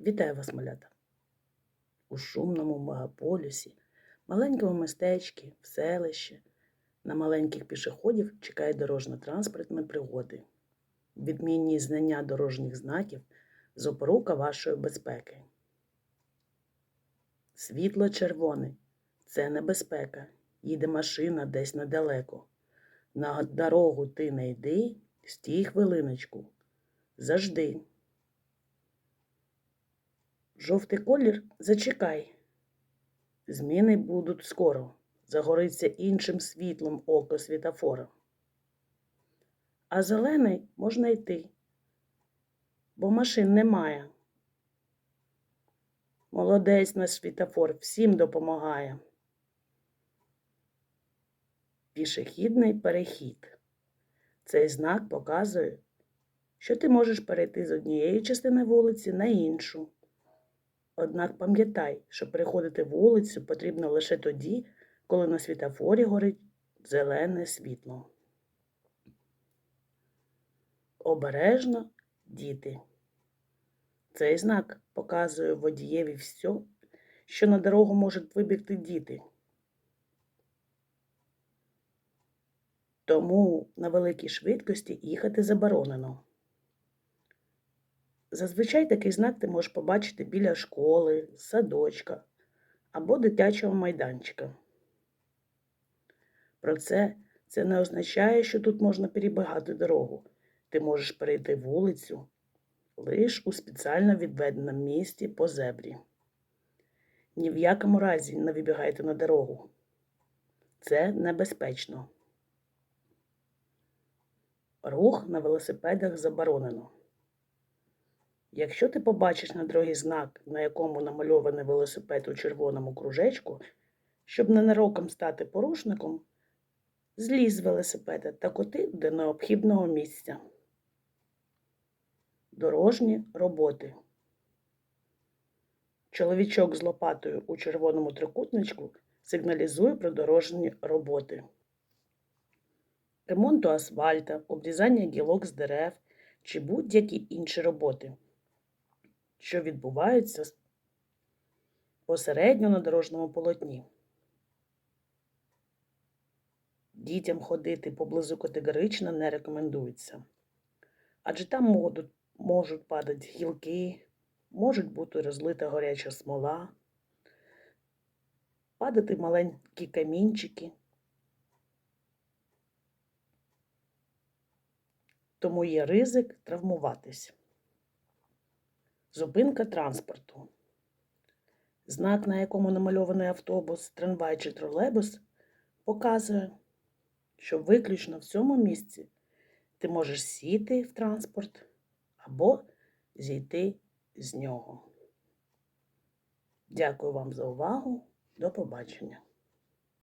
Вітаю вас, малята! У шумному мегаполісі, маленькому містечці, в селищі, на маленьких пішоходів чекають дорожньо-транспортні пригоди. Відмінні знання дорожніх знаків запорука вашої безпеки. Світло червоне це небезпека. Їде машина десь недалеко. На дорогу ти не йди, стій хвилиночку. Зажди. Жовтий колір зачекай. Зміни будуть скоро. Загориться іншим світлом око світофора. А зелений можна йти, бо машин немає. Молодець наш світофор всім допомагає. Пішохідний перехід. Цей знак показує, що ти можеш перейти з однієї частини вулиці на іншу. Однак пам'ятай, що переходити вулицю потрібно лише тоді, коли на світофорі горить зелене світло. Обережно діти. Цей знак показує водієві все, що на дорогу можуть вибігти діти. Тому на великій швидкості їхати заборонено. Зазвичай такий знак ти можеш побачити біля школи, садочка або дитячого майданчика. Про це це не означає, що тут можна перебігати дорогу. Ти можеш перейти вулицю лише у спеціально відведеному місці по зебрі. Ні в якому разі не вибігайте на дорогу. Це небезпечно. Рух на велосипедах заборонено. Якщо ти побачиш на дорогі знак, на якому намальований велосипед у червоному кружечку, щоб ненароком стати порушником, злізь з велосипеда та коти до необхідного місця. Дорожні роботи. Чоловічок з лопатою у червоному трикутничку сигналізує про дорожні роботи. Ремонту асфальта, обрізання гілок з дерев чи будь-які інші роботи що відбуваються посередньо на дорожньому полотні. Дітям ходити поблизу категорично не рекомендується, адже там можуть падати гілки, можуть бути розлита горяча смола, падати маленькі камінчики. Тому є ризик травмуватись. Зупинка транспорту. Знак, на якому намальований автобус, трамвай чи тролейбус, показує, що виключно в цьому місці ти можеш сіти в транспорт або зійти з нього. Дякую вам за увагу. До побачення.